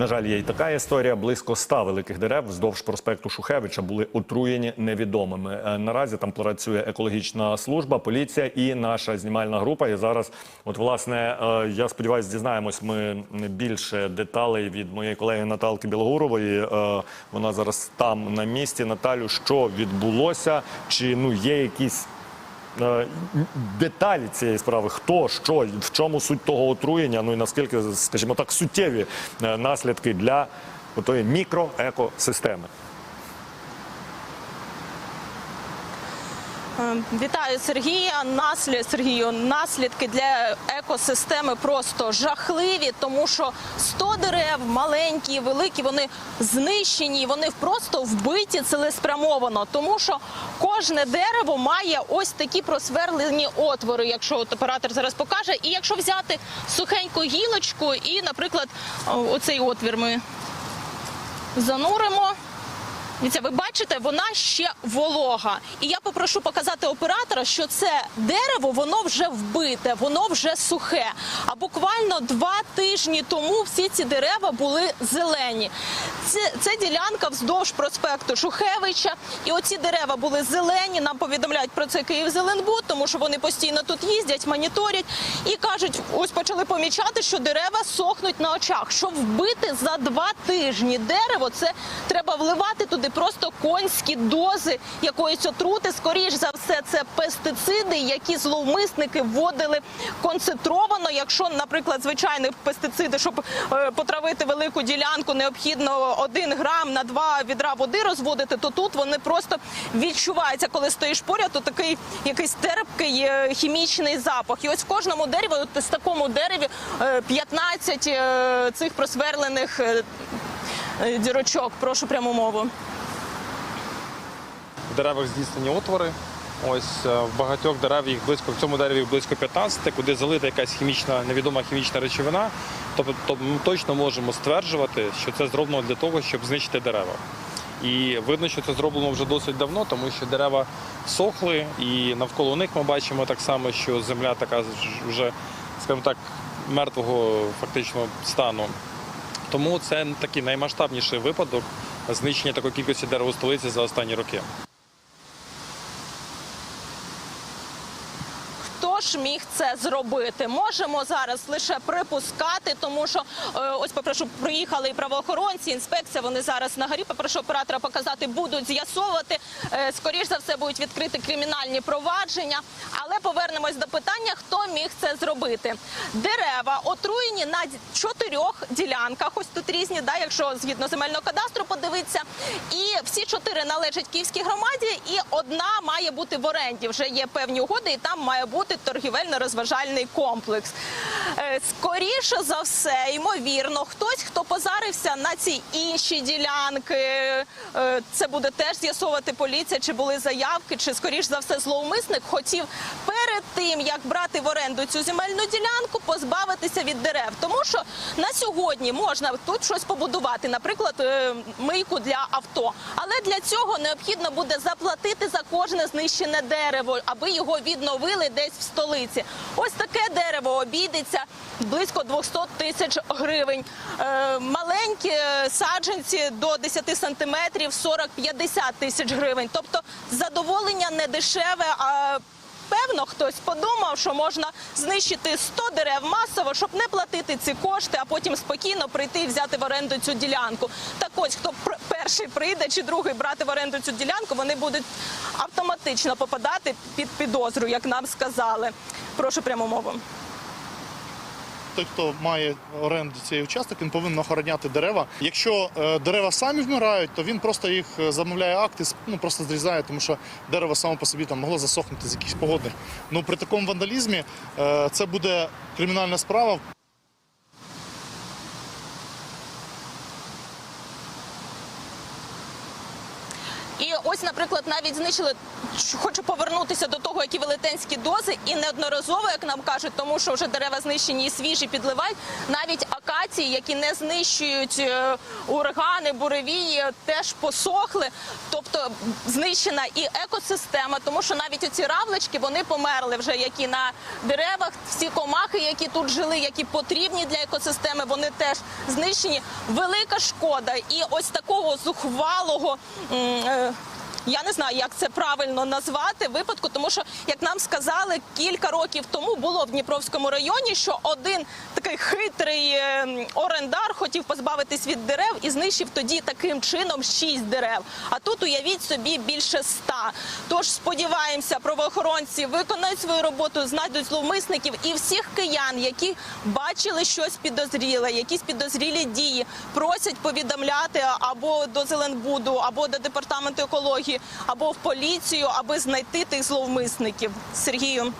На жаль, є й така історія. Близько ста великих дерев вздовж проспекту Шухевича були отруєні невідомими. Е, Наразі там працює екологічна служба, поліція і наша знімальна група. І зараз, от власне, е, я сподіваюся, дізнаємось ми більше деталей від моєї колеги Наталки Білогурової. Е, Вона зараз там на місці. Наталю, що відбулося? Чи ну є якісь деталі цієї справи, хто, що, в чому суть того отруєння, ну і наскільки, скажімо так, суттєві е, наслідки для тої мікроекосистеми. Вітаю Сергія. Наслід Сергію. Наслідки для екосистеми просто жахливі, тому що 100 дерев, маленькі, великі, вони знищені, вони просто вбиті цілеспрямовано, тому що кожне дерево має ось такі просверлені отвори, якщо от оператор зараз покаже. І якщо взяти сухеньку гілочку, і, наприклад, оцей отвір ми зануримо. Ви бачите, вона ще волога. І я попрошу показати оператора, що це дерево, воно вже вбите, воно вже сухе. А буквально два тижні тому всі ці дерева були зелені. Це, це ділянка вздовж проспекту Шухевича. І оці дерева були зелені. Нам повідомляють про це Київзеленбуд, тому що вони постійно тут їздять, моніторять і кажуть, ось почали помічати, що дерева сохнуть на очах. Щоб вбити за два тижні дерево, це треба вливати туди просто конські дози якоїсь отрути. Скоріш за все, це пестициди, які зловмисники вводили концентровано. Якщо, наприклад, звичайні пестициди, щоб е, потравити велику ділянку, необхідно один грам на два відра води розводити, то тут вони просто відчуваються, коли стоїш поряд, то такий якийсь терпкий е, хімічний запах. І ось в кожному дереві, от з такому дереві е, 15 е, цих просверлених дірочок. Прошу пряму мову. В деревах здійснені отвори. Ось е, в багатьох дерев їх близько в цьому дереві близько 15, куди залита якась хімічна невідома хімічна речовина. Тобто ми точно можемо стверджувати, що це зроблено для того, щоб знищити дерева. І видно, що це зроблено вже досить давно, тому що дерева сохли, і навколо них ми бачимо так само, що земля така вже, скажімо так, мертвого фактично стану. Тому це такий наймасштабніший випадок знищення такої кількості дерев у столиці за останні роки. Хто ж міг це зробити? Можемо зараз лише припускати, тому що е, ось попрошу, приїхали і правоохоронці, інспекція. Вони зараз на горі. Попрошу оператора показати, будуть з'ясовувати. Е, скоріш за все будуть відкриті кримінальні провадження. Але повернемось до питання, хто міг це зробити. Дерева отруєні на чотирьох ділянках. Ось тут різні, да, якщо згідно земельного кадастру подивитися. І всі чотири належать Київській громаді, і одна має бути в оренді. Вже є певні угоди, і там має бути торгівельно-розважальний комплекс. Е, Скоріше за все, ймовірно, хтось, хто позарився на ці інші ділянки, е, це буде теж з'ясовувати поліція, чи були заявки, чи скоріш за все зловмисник хотів тим, як брати в оренду цю земельну ділянку, позбавитися від дерев. Тому що на сьогодні можна тут щось побудувати, наприклад, е, мийку для авто. Але для цього необхідно буде заплатити за кожне знищене дерево, аби його відновили десь в столиці. Ось таке дерево обійдеться близько 200 тисяч гривень. Е, маленькі саджанці до 10 сантиметрів 40-50 тисяч гривень. Тобто задоволення не дешеве. А Певно, хтось подумав, що можна знищити 100 дерев масово, щоб не платити ці кошти, а потім спокійно прийти і взяти в оренду цю ділянку. Так ось, хто перший прийде чи другий брати в оренду цю ділянку, вони будуть автоматично попадати під підозру, як нам сказали. Прошу пряму мову. Той, хто має оренду цей участок, він повинен охороняти дерева. Якщо е, дерева самі вмирають, то він просто їх е, замовляє акти, ну просто зрізає, тому що дерево само по собі там могло засохнути з якихось погодних. Ну при такому вандалізмі е, це буде кримінальна справа. Ось, наприклад, навіть знищили. Хочу повернутися до того, які велетенські дози, і неодноразово, як нам кажуть, тому що вже дерева знищені і свіжі підливають. Навіть вегетації, які не знищують е, урагани, буревії, теж посохли. Тобто знищена і екосистема, тому що навіть оці равлички вони померли вже, які на деревах. Всі комахи, які тут жили, які потрібні для екосистеми, вони теж знищені. Велика шкода. І ось такого зухвалого. Я не знаю, як це правильно назвати випадку, тому що, як нам сказали, кілька років тому було в Дніпровському районі, що один такий хитрий е, орендар хотів позбавитись від дерев і знищив тоді таким чином шість дерев. А тут уявіть собі більше ста. Тож сподіваємося, правоохоронці виконають свою роботу, знайдуть зловмисників і всіх киян, які бачили щось підозріле, якісь підозрілі дії, просять повідомляти або до Зеленбуду, або до департаменту екології, або в поліцію, аби знайти тих зловмисників. Сергію.